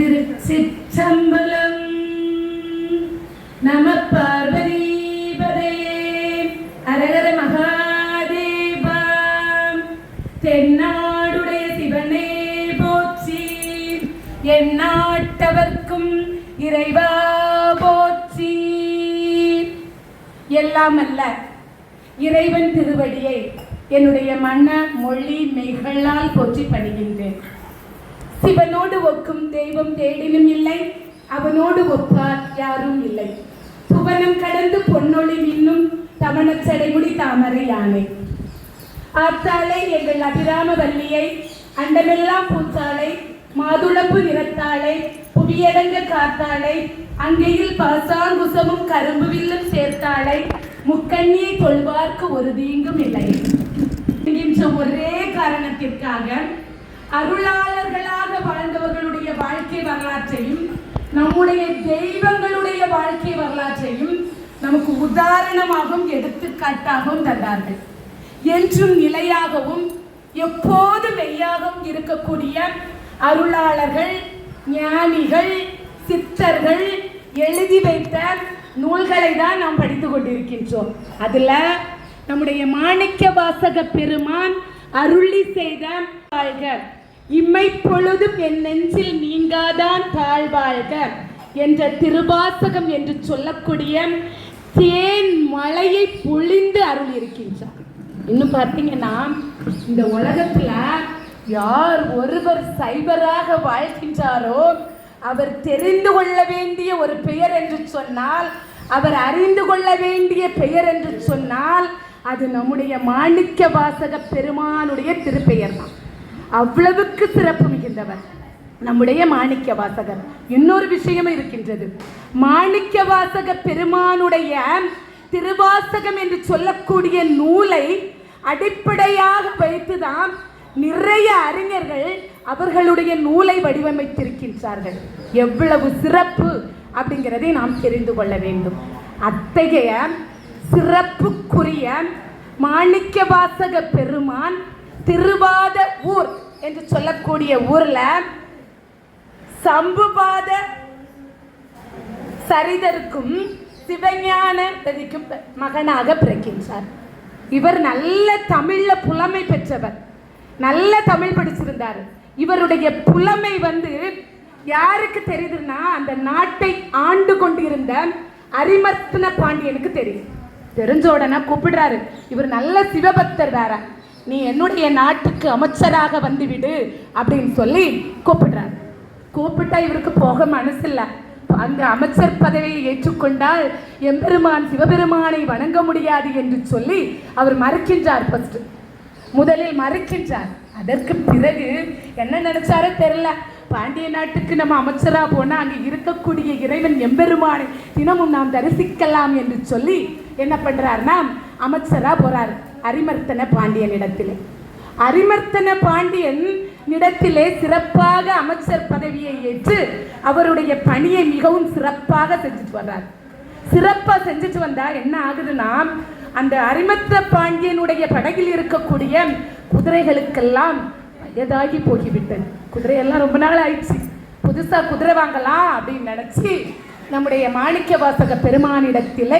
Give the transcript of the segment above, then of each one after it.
திருச்சிற்றம்பலம். நம பார்வதீபதையே அரகர மகாதேவாம் தென்னாடுடைய சிவனே போச்சீ என் நாட்டவர்க்கும் இறைவா போச்சி எல்லாம் அல்ல இறைவன் திருவடியை என்னுடைய மன மொழி மெய்களால் போற்றி பணிகின்றேன். சிவனோடு ஒக்கும் தெய்வம் தேடினும் இல்லை. அவனோடு ஒப்பார் யாரும் இல்லை. புவனம் கடந்து பொன்னொழி மின்னும் தமணச்சடைமுடி தாமரை யானை. ஆத்தாளை எங்கள் அபிராம வல்லியை அண்டமெல்லாம் பூத்தாளை மாதுளப்பு நிறத்தாளை புவியடங்க காத்தாளை அங்கையில் பாசாங்குசமும் கரும்பு வில்லும் சேர்த்தாளை முக்கண்ணியை கொள்வார்க்கு ஒரு தீங்கும் இல்லை. என்கின்ற ஒரே காரணத்திற்காக அருளாளர்களாக வாழ்ந்தவர்களுடைய வாழ்க்கை வரலாற்றையும் நம்முடைய தெய்வங்களுடைய வாழ்க்கை வரலாற்றையும் நமக்கு உதாரணமாகவும் எடுத்துக்காட்டாகவும் தந்தார்கள். என்றும் நிலையாகவும் எப்போதும் மெய்யாகவும் இருக்கக்கூடிய அருளாளர்கள் ஞானிகள் சித்தர்கள் எழுதி வைத்த நூல்களை தான் நாம் படித்து கொண்டிருக்கின்றோம். அதுல நம்முடைய மாணிக்க வாசக பெருமான் அருளி செய்த வாழ்க இம்மைப்பொழுதும் என் நெஞ்சில் நீங்காதான் தாழ்வாழ்க என்ற திருவாசகம் என்று சொல்லக்கூடிய தேன் மலையை பொழிந்து அருள் இருக்கின்றார் இன்னும் பார்த்தீங்கன்னா இந்த உலகத்துல யார் ஒருவர் சைபராக வாழ்கின்றாரோ அவர் தெரிந்து கொள்ள வேண்டிய ஒரு பெயர் என்று சொன்னால் அவர் அறிந்து கொள்ள வேண்டிய பெயர் என்று சொன்னால் அது நம்முடைய மாணிக்க வாசக பெருமானுடைய திருப்பெயர் தான் அவ்வளவுக்கு சிறப்பு மிகுந்தவர். நம்முடைய மாணிக்க வாசகர். இன்னொரு விஷயம் இருக்கின்றது. மாணிக்க வாசக பெருமானுடைய திருவாசகம் என்று சொல்லக்கூடிய நூலை அடிப்படையாக வைத்துதான் நிறைய அறிஞர்கள் அவர்களுடைய நூலை வடிவமைத்திருக்கின்றார்கள். எவ்வளவு சிறப்பு அப்படிங்கிறதை நாம் தெரிந்து கொள்ள வேண்டும். அத்தகைய சிறப்புக்குரிய மாணிக்க வாசக பெருமான் திருவாத ஊர் என்று சொல்லக்கூடிய ஊர்ல சம்புபாத சரிதருக்கும் சிவஞான பிரதிக்கும் மகனாக பிறக்கின்றார். இவர் நல்ல தமிழ்ல புலமை பெற்றவர். நல்ல தமிழ் படிச்சிருந்தார். இவருடைய புலமை வந்து யாருக்கு தெரியுதுன்னா அந்த நாட்டை ஆண்டு கொண்டிருந்த அரிமர்த்தன பாண்டியனுக்கு தெரியும். தெரிஞ்ச உடனே கூப்பிடுறாரு. இவர் நல்ல சிவபக்தர் வேற. நீ என்னுடைய நாட்டுக்கு அமைச்சராக வந்துவிடு அப்படின்னு சொல்லி கூப்பிடுறாரு. கூப்பிட்டா இவருக்கு போக மனசில்ல. அந்த அமைச்சர் பதவியை ஏற்றுக்கொண்டால் எம்பெருமான் சிவபெருமானை வணங்க முடியாது என்று சொல்லி அவர் மறுக்கின்றார் ஃபர்ஸ்ட் முதலில் மறுக்கின்றார். அதற்கு பிறகு என்ன நினைச்சாரோ தெரியல. பாண்டிய நாட்டுக்கு நம்ம அமைச்சராக போனால் அங்கே இருக்கக்கூடிய இறைவன் எம்பெருமானை தினமும் நாம் தரிசிக்கலாம் என்று சொல்லி என்ன பண்ணுறாருன்னா அமைச்சராக போகிறாரு அரிமர்த்தன பாண்டியன் இடத்திலே. அரிமர்த்தன பாண்டியன் இடத்திலே சிறப்பாக அமைச்சர் பதவியை ஏற்று அவருடைய பணியை மிகவும் சிறப்பாக செஞ்சுட்டு வர்றார். சிறப்பாக செஞ்சுட்டு வந்தா என்ன ஆகுதுன்னா அந்த அரிமத்த பாண்டியனுடைய படகில் இருக்கக்கூடிய குதிரைகளுக்கெல்லாம் வயதாகி போகிவிட்டது. குதிரையெல்லாம் ரொம்ப நாள் ஆயிடுச்சு. புதுசாக குதிரை வாங்கலாம் அப்படின்னு நினச்சி நம்முடைய மாணிக்க வாசக பெருமானிடத்தில்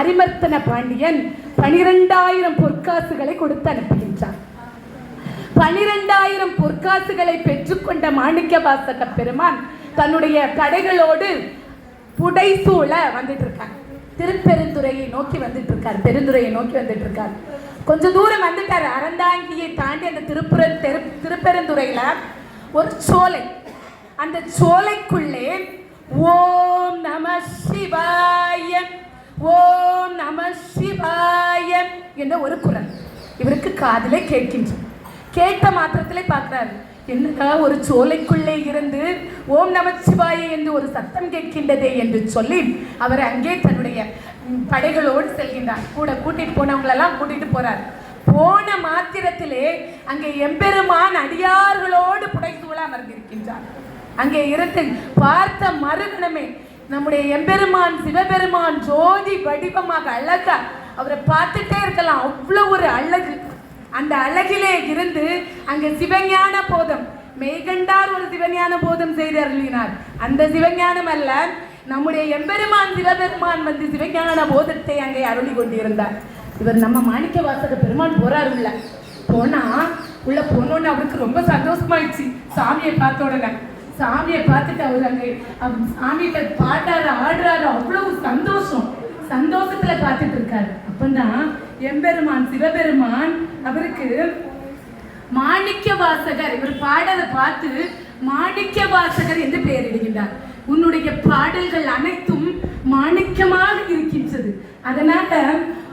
அரிமர்த்தன பாண்டியன் பனிரெண்டாயிரம் பொற்காசுகளை கொடுத்து அனுப்புகின்றார் பனிரெண்டாயிரம் பொற்காசுகளை பெற்றுக்கொண்ட மாணிக்க வாசக பெருமான் தன்னுடைய படைகளோடு புடைசூழ வந்துட்டு இருக்கார் திருப்பெருந்துறையை நோக்கி வந்துட்டு இருக்கார் பெருந்துறையை நோக்கி வந்துட்டு இருக்கார் கொஞ்ச தூரம் வந்துட்டார். அறந்தாங்கியை தாண்டி அந்த திருப்புற தெரு திருப்பெருந்துறையில ஒரு சோலை. அந்த சோலைக்குள்ளே ஓம் நம சிவாய ஓம் நம சிவாய என்ற ஒரு குரல் இவருக்கு காதிலே கேட்கின்றது கேட்ட மாத்திரத்திலே பார்க்கிறாரு. என்னடா ஒரு சோலைக்குள்ளே இருந்து ஓம் நமச்சிவாய என்று ஒரு சத்தம் கேட்கின்றதே என்று சொல்லி அவர் அங்கே தன்னுடைய படைகளோடு செல்கின்றார். கூட கூட்டிட்டு போனவங்களெல்லாம் கூட்டிட்டு போறார். போன மாத்திரத்திலே அங்கே எம்பெருமான் அடியார்களோடு புடைசூழ அமர்ந்திருக்கின்றார். அங்கே இருந்து பார்த்த மறுகணமே நம்முடைய எம்பெருமான் சிவபெருமான் ஜோதி வடிவமாக அழகா அவரை பார்த்துட்டே இருக்கலாம். அவ்வளோ ஒரு அழகு. அந்த அழகிலே இருந்து அங்கே சிவஞான போதம் மெய்கண்டார் ஒரு சிவஞான போதம் செய்து அருளினார் அந்த சிவஞானம் அல்ல நம்முடைய எம்பெருமான் சிவபெருமான் வந்து சிவஞான போதத்தை அங்கே அருளி கொண்டிருந்தார். இவர் நம்ம மாணிக்க வாசக பெருமான் போறாரு உள்ள போனா உள்ள போனோன்னு அவருக்கு ரொம்ப சந்தோஷமாயிடுச்சு. சாமியை பார்த்த உடனே. சாமியை பார்த்துட்டு அவர் அங்கே சாமிகிட்ட பாடுறாரு ஆடுறாரு. அவ்வளவு சந்தோஷம். சந்தோஷத்துல பார்த்துட்டு இருக்காரு. அப்பந்தான் எம்பெருமான் சிவபெருமான் அவருக்கு மாணிக்க வாசகர் இவர் பாடலை பார்த்து மாணிக்க வாசகர் என்று பெயரிடுகின்றார் உன்னுடைய பாடல்கள் அனைத்தும் மாணிக்கமாக இருக்கின்றது. அதனால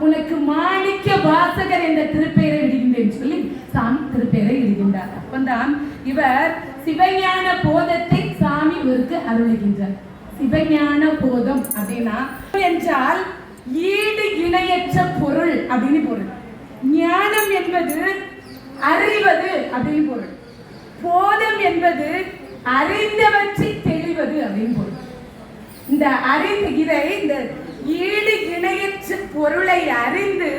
உனக்கு மாணிக்க வாசகர் என்ற திருப்பெயரை விடுகின்றேன் சொல்லி சாமி திருப்பெயரை இடுகின்றார். அப்பந்தான் இவர் சிவஞான போதத்தை சாமி இவருக்கு அருளுகின்றார். சிவஞான போதம் அப்படின்னா என்றால் ஈடு இணையற்ற பொருள் அப்படின்னு பொருள். ஞானம் என்பது அறிவது அப்படின்னு பொருள். போதம் என்பது அறிந்தவற்றை தெளிவது அப்படின்னு பொருள். இந்த அறிந்து இதை இந்த ஈடு இணையற்ற பொருளை அறிந்து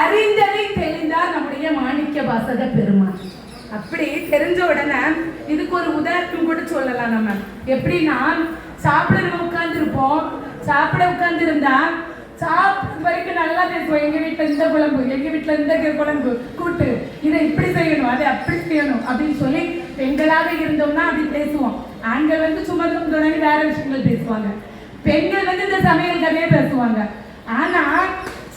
அறிந்ததை தெளிந்தார் நம்முடைய மாணிக்க வாசக பெருமாள் அப்படி தெரிஞ்ச உடனே இதுக்கு ஒரு உதாரணம் கூட சொல்லலாம் நம்ம எப்படின்னா சாப்பிட நம்ம சாப்பிட உட்காந்துருந்தா சாப்பிடும் வரைக்கும் நல்லா பேசுவோம் எங்க வீட்டுல இந்த குழம்பு எங்க வீட்டுல இந்த குழம்பு. கூட்டு இதை இப்படி செய்யணும் அதை அப்படி செய்யணும் அப்படின்னு சொல்லி பெண்களாக இருந்தோம்னா அப்படி பேசுவோம். ஆண்கள் வந்து சும்மா தொடங்கி வேற விஷயங்கள் பேசுவாங்க. பெண்கள் வந்து இந்த சமையல் கதையே பேசுவாங்க. ஆனா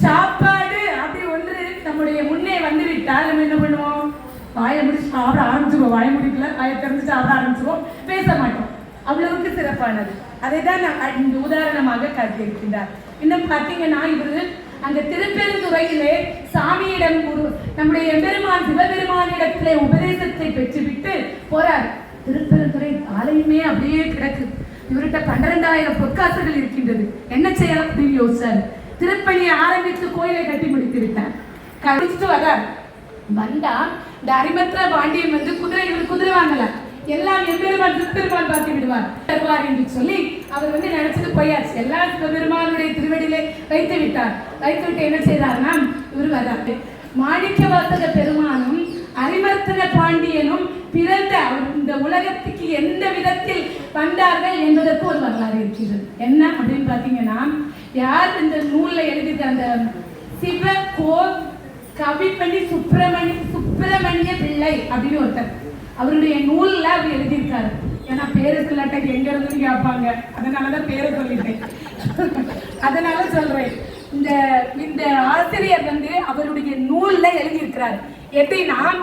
சாப்பாடு அப்படி ஒன்று நம்முடைய முன்னே வந்து விட்டால் நம்ம என்ன பண்ணுவோம் வாயை முடிச்சு சாப்பிட ஆரம்பிச்சிருவோம். வாயை முடிக்கல வாயை திறந்து சாப்பிட ஆரம்பிச்சிருவோம். பேச மாட்டோம். அவ்வளவுக்கு சிறப்பானது. அதை தான் நான் இந்த உதாரணமாக காட்டியிருக்கின்றார் இன்னும் பார்த்தீங்கன்னா இவரு அந்த திருப்பெருந்துறையிலே சாமியிடம் குரு நம்முடைய எம்பெருமான் சிவபெருமானிடத்திலே உபதேசத்தை பெற்றுவிட்டு போறார். திருப்பெருந்துறை ஆலயமே அப்படியே கிடக்கு. இவர்கிட்ட பன்னிரெண்டாயிரம் பொற்காசுகள் இருக்கின்றது. என்ன செய்யலாம் அப்படின்னு யோசிச்சார். திருப்பணியை ஆரம்பித்து கோயிலை கட்டி முடித்து விட்டார். கழிச்சுட்டு வர்றார். வந்தா இந்த அரிமத்ரா பாண்டியன் வந்து குதிரை குதிரை வாங்கல. எல்லாம் எம்பெருமான் திருப்பெருமான் பார்த்து விடுவார். தருவார் என்று சொல்லி அவர் வந்து நினைச்சது போயாச்சு. எல்லா பெருமானுடைய திருவடியிலே வைத்து விட்டார். வைத்து விட்டு என்ன செய்தார்னா இவர் வர்றாரு. மாணிக்க வாசக பெருமானும் அரிமர்த்தன பாண்டியனும் பிறந்த இந்த உலகத்துக்கு எந்த விதத்தில் வந்தார்கள் என்பதற்கு ஒரு வரலாறு இருக்கிறது. என்ன அப்படின்னு பார்த்தீங்கன்னா யார் இந்த நூலில் எழுதிட்டு அந்த சிவ கோ கவிப்பள்ளி சுப்பிரமணி சுப்பிரமணிய பிள்ளை அப்படின்னு ஒருத்தர். அவருடைய நூல்ல அவர் எழுதியிருக்காரு. ஏன்னா பேரு சொல்லாட்ட எங்க இருந்துன்னு கேட்பாங்க. அதனாலதான் பேரை சொல்லிட்டேன். அதனால சொல்றேன். இந்த இந்த ஆசிரியர் வந்து அவருடைய நூல்ல எழுதியிருக்கிறார். எப்படின்னா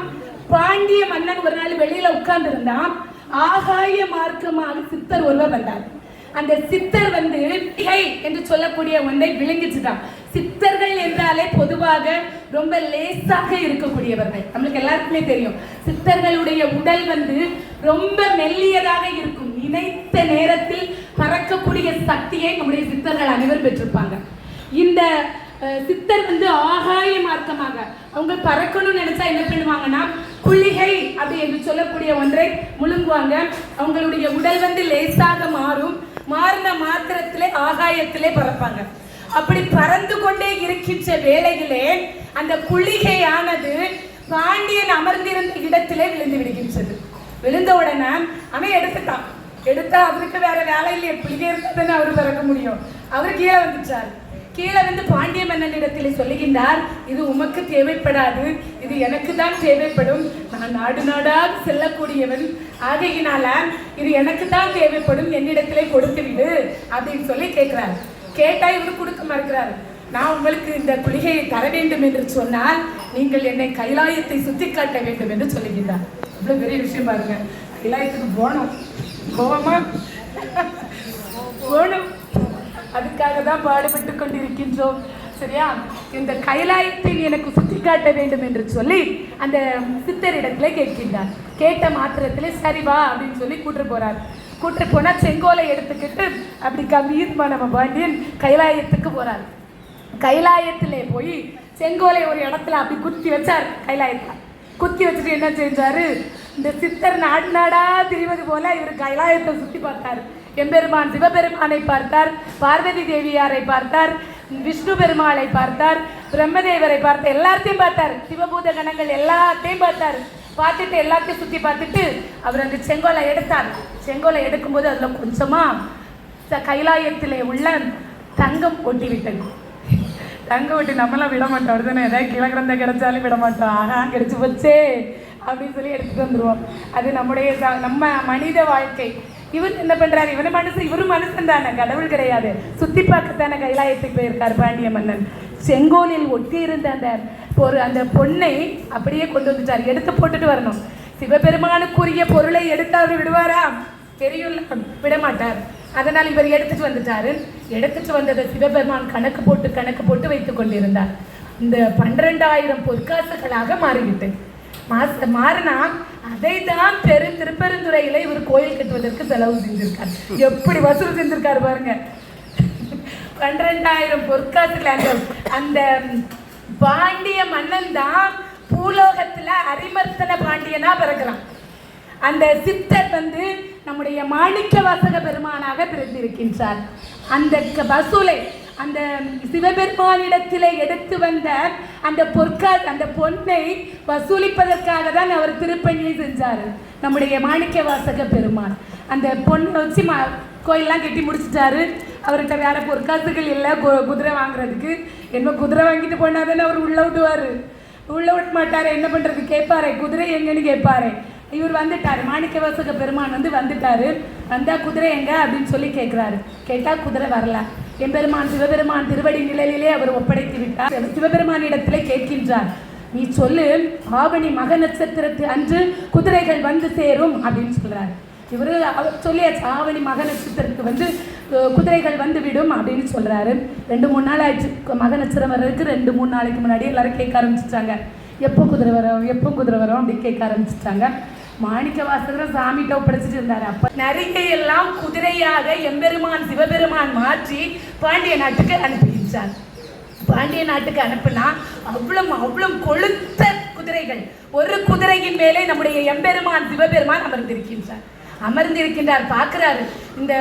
பாண்டிய மன்னன் ஒரு நாள் வெளியில உட்கார்ந்து இருந்தான் ஆகாய மார்க்கமாக சித்தர் ஒருவர் வந்தார். அந்த சித்தர் வந்து என்று சொல்லக்கூடிய ஒன்றை விளங்கிச்சுதான். சித்தர்கள் என்றாலே பொதுவாக ரொம்ப லேசாக இருக்கக்கூடியவர்கள். நம்மளுக்கு எல்லாருக்குமே தெரியும். சித்தர்களுடைய உடல் வந்து ரொம்ப மெல்லியதாக இருக்கும். நினைத்த நேரத்தில் பறக்கக்கூடிய சக்தியை நம்முடைய சித்தர்கள் அனைவரும் பெற்றிருப்பாங்க. இந்த சித்தர் வந்து ஆகாய மார்க்கமாக அவங்க பறக்கணும்னு நினைச்சா என்ன பண்ணுவாங்கன்னா குளிகை அப்படி என்று சொல்லக்கூடிய ஒன்றை முழுங்குவாங்க. அவங்களுடைய உடல் வந்து லேசாக மாறும். மாறின மாத்திரத்திலே ஆகாயத்திலே பறப்பாங்க. அப்படி பறந்து கொண்டே இருக்கின்ற வேளையிலே அந்த குளிகையானது பாண்டியன் அமர்ந்திருந்த இடத்திலே விழுந்து விடுகின்றது. விழுந்த உடனே அவன் எடுத்துட்டான். எடுத்தா அவருக்கு வேற வேலை இல்லையே புளிகை இருந்தா அவர் பிறக்க முடியும். அவர் கீழே வந்துச்சார் கீழே வந்து பாண்டிய மன்னனிடத்தில் சொல்லுகின்றார் இது உமக்கு தேவைப்படாது. இது எனக்கு தான் தேவைப்படும். நான் நாடு நாடாக செல்லக்கூடியவன். ஆகையினால இது எனக்கு தான் தேவைப்படும். என்னிடத்திலே கொடுத்து விடு. அப்படின்னு சொல்லி கேட்கிறார். கேட்டா இவர் கொடுக்க மறுக்கிறார். நான் உங்களுக்கு இந்த குளிகையை தர வேண்டும் என்று சொன்னால் நீங்கள் என்னை கைலாயத்தை சுத்தி காட்ட வேண்டும் என்று சொல்லுகின்றார். இவ்வளவு பெரிய விஷயம் பாருங்க. கைலாயத்துக்கு போனோம் கோபமா போனோம் அதுக்காக தான் பாடுபட்டு கொண்டிருக்கின்றோம். சரியா? இந்த கைலாயத்தை எனக்கு சுத்தி காட்ட வேண்டும் என்று சொல்லி அந்த சித்தரிடத்துல கேட்கின்றார். கேட்ட மாத்திரத்திலே சரி வா அப்படின்னு சொல்லி கூட்டு போறார். கூட்டு போனால் செங்கோலை எடுத்துக்கிட்டு அப்படி கம்பீரமா நம்ம பாண்டியன் கைலாயத்துக்கு போகிறார் கைலாயத்திலே போய் செங்கோலை ஒரு இடத்துல அப்படி குத்தி வச்சார் கைலாயத்தில் குத்தி வச்சுட்டு என்ன செஞ்சாரு? இந்த சித்தர் நாடு நாடா திரிவது போல இவர் கைலாயத்தை சுற்றி பார்த்தார். எம்பெருமான் சிவபெருமானை பார்த்தார் பார்வதி தேவியாரை பார்த்தார் விஷ்ணு பெருமாளை பார்த்தார் பிரம்மதேவரை பார்த்தார் எல்லாத்தையும் பார்த்தார். சிவபூத கணங்கள் எல்லாத்தையும் பார்த்தார். பார்த்துட்டு எல்லாத்தையும் சுற்றி பார்த்துட்டு அவர் அந்த செங்கோலை எடுத்தார். செங்கோலை எடுக்கும்போது அதில் கொஞ்சமாக கைலாயத்தில் உள்ள தங்கம் ஒட்டி விட்டது தங்கம் ஒட்டி நம்மளாம் விட மாட்டோம். அடுத்தனே ஏதாவது கிழக்கிறந்த கிடைச்சாலும் விட மாட்டோம். ஆஹா கிடைச்சி போச்சே அப்படின்னு சொல்லி எடுத்துட்டு வந்துடுவோம் அது நம்முடைய நம்ம மனித வாழ்க்கை. இவர் என்ன பண்றாரு? இவன மனுஷன் இவரும் மனுஷன் தானே. கடவுள் கிடையாது. சுற்றி பார்க்கத்தானே கைலாயத்துக்கு போயிருக்கார் பாண்டிய மன்னன். செங்கோலில் ஒட்டி இருந்த அந்த ஒரு அந்த பொண்ணை அப்படியே கொண்டு வந்துட்டார். எடுத்து போட்டுட்டு வரணும். சிவபெருமானுக்குரிய பொருளை எடுத்து அவர் விடுவாரா? தெரியும்ல. விடமாட்டார். அதனால் இவர் எடுத்துட்டு வந்துட்டாரு. எடுத்துட்டு வந்ததை சிவபெருமான் கணக்கு போட்டு கணக்கு போட்டு வைத்துக் கொண்டிருந்தார். இந்த பன்னிரெண்டாயிரம் பொற்காசுகளாக மாறிவிட்டு. மாச மாறினா அதை தான் பெரு திருப்பெருந்துறையில இவர் கோயில் கட்டுவதற்கு செலவு செஞ்சிருக்கார். எப்படி வசூல் செஞ்சிருக்காரு பாருங்க. பன்னிரெண்டாயிரம் பொற்காசுகள் அந்த அந்த பாண்டிய மன்னன் தான் பூலோகத்தில் அரிமர்த்தன பாண்டியனா பிறக்கிறான். அந்த சித்தர் வந்து நம்முடைய மாணிக்க வாசக பெருமானாக பிறந்திருக்கின்றார். அந்த க- வசூலை அந்த சிவபெருமானிடத்தில் எடுத்து வந்த அந்த பொற்கா அந்த பொன்னை வசூலிப்பதற்காக தான் அவர் திருப்பணியை செஞ்சார். நம்முடைய மாணிக்க வாசக பெருமான். அந்த பொண்ணை வச்சு மா கோயிலெலாம் கட்டி முடிச்சிட்டாரு. அவர்கிட்ட வேற பொற்காசுகள் இல்லை கு- குதிரை வாங்குறதுக்கு. என்ன குதிரை வாங்கிட்டு போனால் தானே அவர் உள்ள விடுவார் உள்ள விட மாட்டாரு என்ன பண்ணுறது கேட்பாரே குதிரை எங்கன்னு கேட்பாரே. இவர் வந்துட்டார். மாணிக்க வாசக பெருமான் வந்து வந்துட்டாரு. வந்தால் குதிரை எங்க அப்படின்னு சொல்லி கேட்குறாரு கேட்டால் குதிரை வரல. எம்பெருமான் சிவபெருமான் திருவடி நிழலிலே அவர் ஒப்படைத்து விட்டார். சிவபெருமானிடத்திலே கேட்கின்றார். நீ சொல்லு ஆவணி மக நட்சத்திரத்து அன்று குதிரைகள் வந்து சேரும் அப்படின்னு சொல்கிறார் இவர் அவர் சொல்லியாச்சு ஆவணி மக நட்சத்திரத்துக்கு வந்து குதிரைகள் வந்து விடும் அப்படின்னு சொல்கிறாரு ரெண்டு மூணு நாள் ஆயிடுச்சு. மக நட்சத்திரம் வர்றதுக்கு ரெண்டு மூணு நாளைக்கு முன்னாடி எல்லாரும் கேட்க ஆரம்பிச்சிட்டாங்க. எப்போ குதிரை வரும் எப்போ குதிரை வரும் அப்படி கேட்க ஆரம்பிச்சிட்டாங்க. மாணிக்க வாசகர் சாமிகிட்ட ஒப்படைச்சிட்டு இருந்தாரு. அப்ப நரிகை எல்லாம் குதிரையாக எம்பெருமான் சிவபெருமான் மாற்றி பாண்டிய நாட்டுக்கு அனுப்பிச்சார் பாண்டிய நாட்டுக்கு அனுப்புனா அவ்வளவு அவ்வளவு கொளுத்த குதிரைகள். ஒரு குதிரையின் மேலே நம்முடைய எம்பெருமான் சிவபெருமான் அமர்ந்திருக்கின்றார். அமர்ந்திருக்கின்றார் பார்க்கிறாரு. இந்த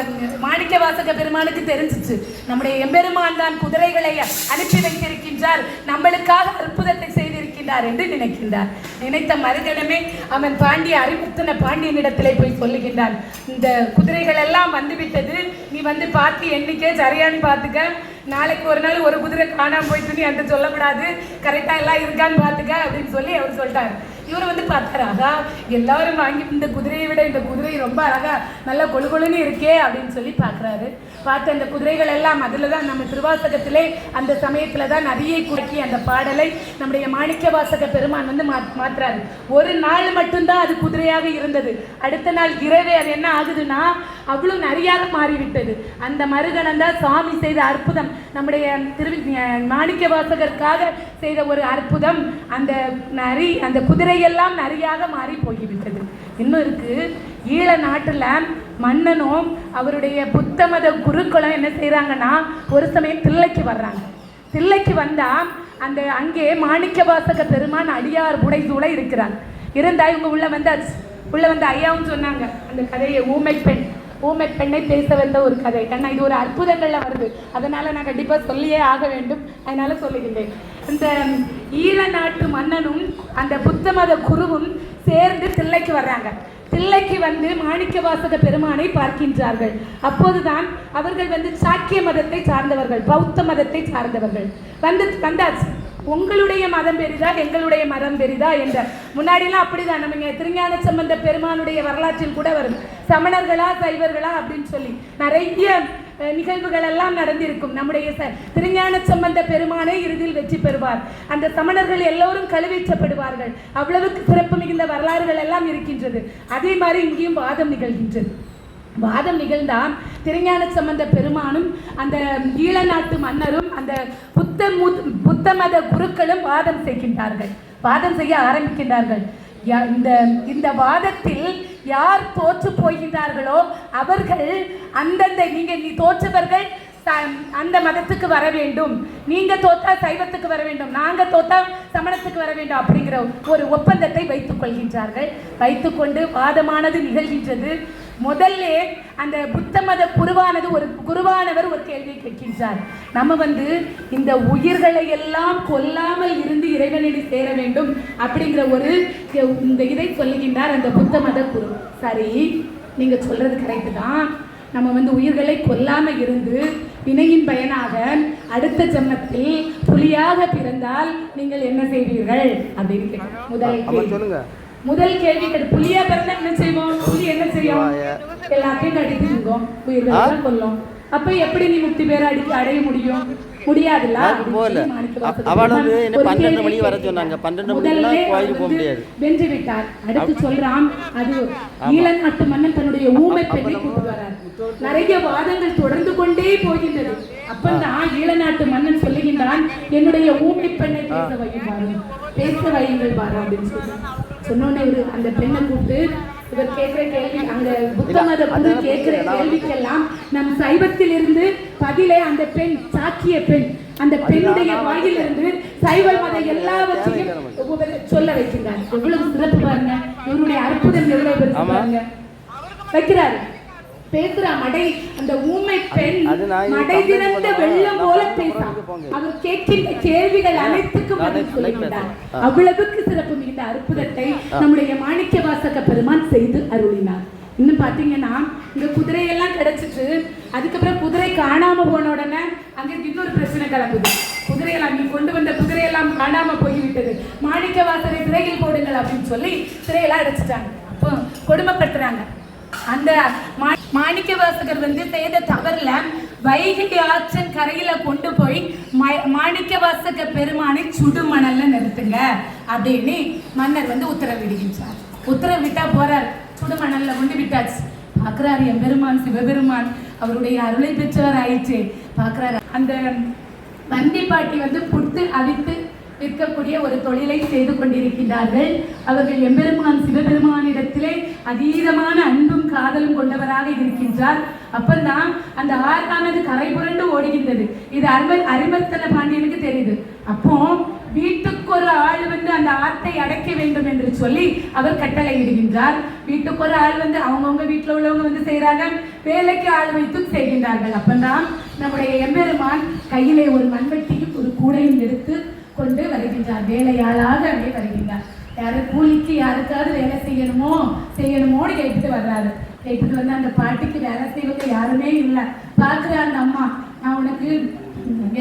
மாணிக்க வாசக பெருமானுக்கு தெரிஞ்சிச்சு. நம்முடைய எம்பெருமான் தான் குதிரைகளை அனுப்பி வைத்திருக்கின்றார். நம்மளுக்காக அற்புதத்தை செய்திருக்கின்றார் என்று நினைக்கின்றார். நினைத்த மறுதினமே அவன் பாண்டிய அறிவுத்தன பாண்டியனிடத்திலே போய் சொல்லுகின்றான் இந்த குதிரைகள் எல்லாம் வந்துவிட்டது. நீ வந்து பார்த்து எண்ணிக்கை சரியான்னு பார்த்துக்க. நாளைக்கு ஒரு நாள் ஒரு குதிரை காணாம போயிட்டு நீ அந்த சொல்லக்கூடாது கரெக்டாக எல்லாம் இருக்கான்னு பார்த்துக்க அப்படின்னு சொல்லி அவர் சொல்லிட்டார். இவர் வந்து பார்த்தாரு ஆகா எல்லாரும் வாங்கி இந்த குதிரையை விட இந்த குதிரை ரொம்ப அழகா நல்லா கொழு கொழுன்னு இருக்கே அப்படின்னு சொல்லி பார்க்குறாரு. பார்த்து அந்த குதிரைகள் எல்லாம் அதில் தான் நம்ம திருவாசகத்திலே அந்த சமயத்தில் தான் நதியை குறுக்கி அந்த பாடலை நம்முடைய மாணிக்க வாசக பெருமான் வந்து மா மாற்றுறாரு ஒரு நாள் மட்டும்தான் அது குதிரையாக இருந்தது. அடுத்த நாள் இரவே அது என்ன ஆகுதுன்னா அவ்வளோ நரியாக மாறிவிட்டது. அந்த மறுகணம் தான் சுவாமி செய்த அற்புதம் நம்முடைய திரு மாணிக்க வாசகருக்காக செய்த ஒரு அற்புதம் அந்த நரி அந்த குதிரையெல்லாம் நரியாக மாறி போய்விட்டது இன்னும் இருக்கு ஈழ நாட்டில் மன்னனும் அவருடைய புத்த மத குருக்களும் என்ன செய்கிறாங்கன்னா ஒரு சமயம் தில்லைக்கு வர்றாங்க. தில்லைக்கு வந்தால் அந்த அங்கே மாணிக்க வாசக பெருமான் அடியார் புடைசூட இருக்கிறாங்க இருந்தால் இவங்க உள்ள வந்தாச்சு. உள்ள வந்து ஐயாவும் சொன்னாங்க அந்த கதையை ஊமை பெண் ஊமை பெண்ணை பேச வந்த ஒரு கதை. ஏன்னா இது ஒரு அற்புதங்களில் வருது. அதனால் நான் கண்டிப்பாக சொல்லியே ஆக வேண்டும். அதனால் சொல்லுகின்றேன். இந்த ஈழ நாட்டு மன்னனும் அந்த புத்த மத குருவும் சேர்ந்து தில்லைக்கு வர்றாங்க. தில்லைக்கு வந்து மாணிக்க வாசக பெருமானை பார்க்கின்றார்கள். அப்போதுதான் அவர்கள் வந்து சாக்கிய மதத்தை சார்ந்தவர்கள் பௌத்த மதத்தை சார்ந்தவர்கள். வந்து வந்தாச்சு உங்களுடைய மதம் பெரிதா எங்களுடைய மதம் பெரிதா என்ற. முன்னாடிலாம் அப்படிதான். நம்ம திருஞான சம்பந்த பெருமானுடைய வரலாற்றில் கூட வரும் சமணர்களா சைவர்களா அப்படின்னு சொல்லி. நிறைய நிகழ்வுகள் எல்லாம் நடந்திருக்கும். நம்முடைய ச- திருஞான சம்பந்த பெருமானே இறுதியில் வெற்றி பெறுவார். அந்த சமணர்கள் எல்லோரும் கழுவீச்சப்படுவார்கள் அவ்வளவுக்கு சிறப்பு மிகுந்த வரலாறுகள் எல்லாம் இருக்கின்றது. அதே மாதிரி இங்கேயும் வாதம் நிகழ்கின்றது. வாதம் நிகழ்ந்தால் திருஞான சம்பந்த பெருமானும் அந்த ஈழ நாட்டு மன்னரும் அந்த புத்த முத் புத்த மத குருக்களும் வாதம் செய்கின்றார்கள். வாதம் செய்ய ஆரம்பிக்கின்றார்கள். யா- இந்த இந்த வாதத்தில் யார் தோற்று போகின்றார்களோ அவர்கள் அந்தந்த நீங்கள் நீ தோற்றவர்கள் அந்த மதத்துக்கு வர வேண்டும். நீங்க தோத்தா சைவத்துக்கு வர வேண்டும். நாங்க தோத்தா சமணத்துக்கு வர வேண்டும் அப்படிங்கிற ஒரு ஒப்பந்தத்தை வைத்துக் கொள்கின்றார்கள். வைத்துக்கொண்டு வாதமானது நிகழ்கின்றது. முதல்ல அந்த புத்த மத குருவானது ஒரு குருவானவர் ஒரு கேள்வி கேட்கின்றார். நம்ம வந்து இந்த உயிர்களை எல்லாம் கொல்லாமல் இருந்து இறைவனடி சேர வேண்டும் அப்படிங்கிற ஒரு இந்த இதை சொல்லுகின்றார் அந்த புத்த மத குரு. சரி நீங்க சொல்றது கரெக்டு தான். நம்ம வந்து உயிர்களை கொல்லாம இருந்து வினையின் பயனாக அடுத்த ஜென்மத்தில் புலியாக பிறந்தால் நீங்கள் என்ன செய்வீர்கள்? அப்படின்னு. முதல் சொல்லுங்க. முதல் கேள்வி கேட்டு புலியா பிறந்தா என்ன செய்வோம்? புலி என்ன செய்யும். எல்லாத்தையும் கடித்து திங்கும் உயிர்கள் எல்லாம் கொல்லும். அப்ப எப்படி நீ முக்தி பேர அடிக்க அடைய முடியும்? முடியாதுல்ல? அது அப்படின்னு போகல. சொல்லி மாணிக்கவாசகர் அவ- அவள் வந்து பெருமான் என்ன ஒரு 12 கேள்வி மணிக்கு வர கேட்கிறார். சொன்னாங்க. 12 முதல்ல மணிக்கெல்லாம் அவர் கோயிலுக்கு போக வந்து முடியாது. வென்று விட்டார். அடுத்து சொல்றான் அது ஈழன் நாட்டு மன்னன் தன்னுடைய ஊமை பெண்ணை கூட்டு வரார். நிறைய வாதங்கள் தொடர்ந்து கொண்டே போகின்றது. அப்பந்தான் ஈழ நாட்டு மன்னன் சொல்லுகின்றான் என்னுடைய ஊமை பெண்ணை பேச வையுமாறு பேச வையுங்கள் பாரு அப்படின்னு சொல்றான் சொன்னோடனே இவரு அந்த பெண்ணை கூப்பிட்டு இவர் கேட்கிற கேள்வி அங்க புத்த மத குரு கேட்கிற கேள்விக்கெல்லாம் நம் சைவத்தில் இருந்து பதிலே அந்த பெண் சாக்கிய பெண். அந்த பெண்ணுடைய வாயிலிருந்து சைவ மத எல்லாவற்றையும் சொல்ல வைக்கிறார் எவ்வளவு சிறப்பு பாருங்க. இவருடைய அற்புதம் எவ்வளவு. பாருங்க. வைக்கிறாரு. பேசுறா மடை அந்த ஊமை பெண் மடை திறந்த. வெள்ளம் போல பேசா. அவர் கேட்கின்ற கேள்விகள் அனைத்துக்கும் பதில் சொல்லுகின்றார். அவ்வளவுக்கு சிறப்பு மிகுந்த அற்புதத்தை நம்முடைய மாணிக்க வாசக பெருமான் செய்து அருளினார். இன்னும் பாத்தீங்கன்னா இங்க குதிரையெல்லாம் கிடைச்சிட்டு அதுக்கப்புறம் குதிரை காணாம போன உடனே அங்க இன்னொரு பிரச்சனை கிளம்புது. குதிரையெல்லாம் நீ கொண்டு வந்த குதிரையெல்லாம் காணாம போய்விட்டது. மாணிக்க வாசகரை சிறையில் போடுங்கள் அப்படின்னு சொல்லி சிறையெல்லாம் அடைச்சிட்டாங்க. அப்போ கொடுமைப்படுத்துறாங்க. அந்த மா- மாணிக்க வாசகர் வந்து செய்த தவறுல வைகை ஆற்றின் கரையில கொண்டு போய் மாணிக்க வாசக பெருமானை சுடுமணல்ல நிறுத்துங்க அப்படின்னு மன்னர் வந்து உத்தரவிடுகின்றார். உத்தரவிட்டா போறார். சுடுமணல்ல கொண்டு விட்டாச்சு. என் பெருமான் சிவபெருமான் அவருடைய அருளை பெற்றவர் ஆயிடுச்சு பாக்குறாரு. அந்த வண்டி பாட்டி வந்து புட்டு அவித்து விற்கக்கூடிய ஒரு தொழிலை செய்து கொண்டிருக்கின்றார்கள். அவர்கள் எம்பெருமான் சிவபெருமானிடத்திலே அதீதமான அன்பும் காதலும் கொண்டவராக இருக்கின்றார். அப்பந்தான் அந்த ஆறானது கரை புரண்டு ஓடுகின்றது. இது அரும அரிமர்த்தன பாண்டியனுக்கு தெரியுது. அப்போ வீட்டுக்கு ஒரு ஆள் வந்து அந்த ஆத்தை அடைக்க வேண்டும் என்று சொல்லி அவர் கட்டளை இடுகின்றார் வீட்டுக்கு ஒரு ஆள் வந்து அவங்கவுங்க வீட்டில் உள்ளவங்க வந்து செய்கிறாங்க வேலைக்கு ஆள் வைத்து செய்கின்றார்கள். அப்பந்தான் நம்முடைய எம்பெருமான் கையிலே ஒரு மண்வெட்டியும் ஒரு கூடையும் எடுத்து கொண்டு வருகின்றார். வேலையாளாக அப்படியே வருகின்றார். யாரு கூலிக்கு யாருக்காவது வேலை செய்யணுமோ செய்யணுமோன்னு கேட்டுட்டு வர்றாரு. கேட்டுட்டு வந்து அந்த பாட்டிக்கு வேலை செய்வங்க யாருமே இல்லை. பார்க்குறா அந்த அம்மா. நான் உனக்கு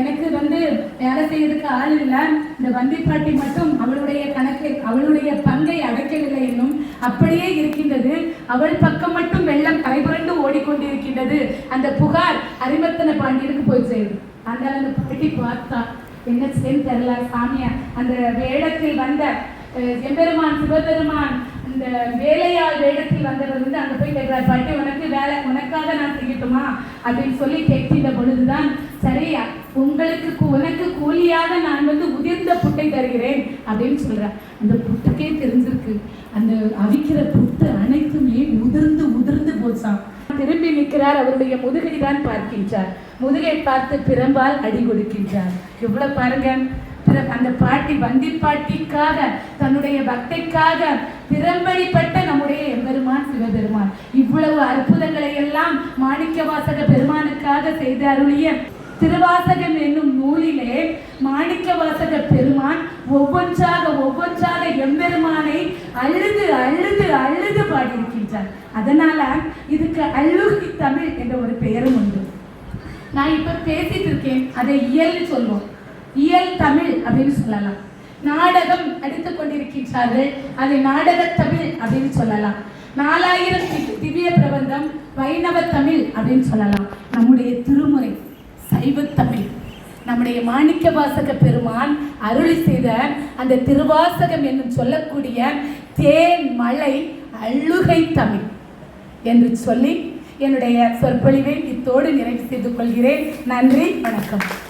எனக்கு வந்து வேலை செய்யறதுக்கு ஆள் இல்லை. இந்த வந்தி பாட்டி மட்டும் அவளுடைய கணக்கை அவளுடைய பங்கை அடைக்கவில்லை என்னும் அப்படியே இருக்கின்றது. அவள் பக்கம் மட்டும் வெள்ளம் கரைபுரண்டு ஓடிக்கொண்டிருக்கின்றது. அந்த புகார் அரிமர்த்தன பாண்டியனுக்கு போய் சேரும். அந்த அந்த பாட்டி பார்த்தா என்ன செய்யன்னு தெரியல. சாமியா அந்த வேடத்தில் வந்த எம்பெருமான் சிவபெருமான் இந்த வேலையால் வேடத்தில் வந்தவர் வந்து அங்கே போய் கேட்கிறார் பாட்டி உனக்கு வேலை உனக்காக நான் செய்யட்டுமா? அப்படின்னு சொல்லி கேட்கின்ற பொழுதுதான் சரி உங்களுக்கு உனக்கு கூலியாக நான் வந்து உதிர்ந்த புட்டை தருகிறேன் அப்படின்னு சொல்கிறேன் அந்த புட்டுக்கே தெரிஞ்சிருக்கு. அந்த அவிக்கிற புட்டு அனைத்துமே உதிர்ந்து உதிர்ந்து போச்சாம். திரும்பி நிற்கிறார் அவருடைய முதுகை தான் பார்க்கின்றார். முதுகை பார்த்து பிரம்பால் அடி கொடுக்கின்றார். எவ்வளவு பாருங்க பிற- அந்த பாட்டி வந்தி பாட்டிக்காக தன்னுடைய பக்தைக்காக பிறம்படிப்பட்ட நம்முடைய எம்பெருமான் சிவபெருமான். இவ்வளவு அற்புதங்களை எல்லாம் மாணிக்க வாசக பெருமானுக்காக செய்து திருவாசகன் திருவாசகம் என்னும் நூலிலே மாணிக்க வாசகர் பெருமான் ஒவ்வொன்றாக ஒவ்வொன்றாக எம்பெருமானை அழுது அழுது அழுது பாடியிருக்கின்றார். அதனால இதுக்கு அழுகி தமிழ் என்ற ஒரு பெயரும் உண்டு. நான் இப்ப பேசிட்டு இருக்கேன். அதை இயல்னு சொல்லுவோம் இயல் தமிழ் அப்படின்னு சொல்லலாம். நாடகம் அடித்துக் கொண்டிருக்கின்றார்கள். அதை நாடக தமிழ் அப்படின்னு சொல்லலாம். நாலாயிரம் திவ்ய பிரபந்தம் வைணவ தமிழ் அப்படின்னு சொல்லலாம். நம்முடைய திருமுறை. சைவத்தமிழ். தமிழ் நம்முடைய மாணிக்க வாசக பெருமான் அருளி செய்த அந்த திருவாசகம் என்னும் சொல்லக்கூடிய தேன் மலை அழுகை தமிழ் என்று சொல்லி என்னுடைய சொற்பொழிவை இத்தோடு நிறைவு செய்து கொள்கிறேன். நன்றி வணக்கம்.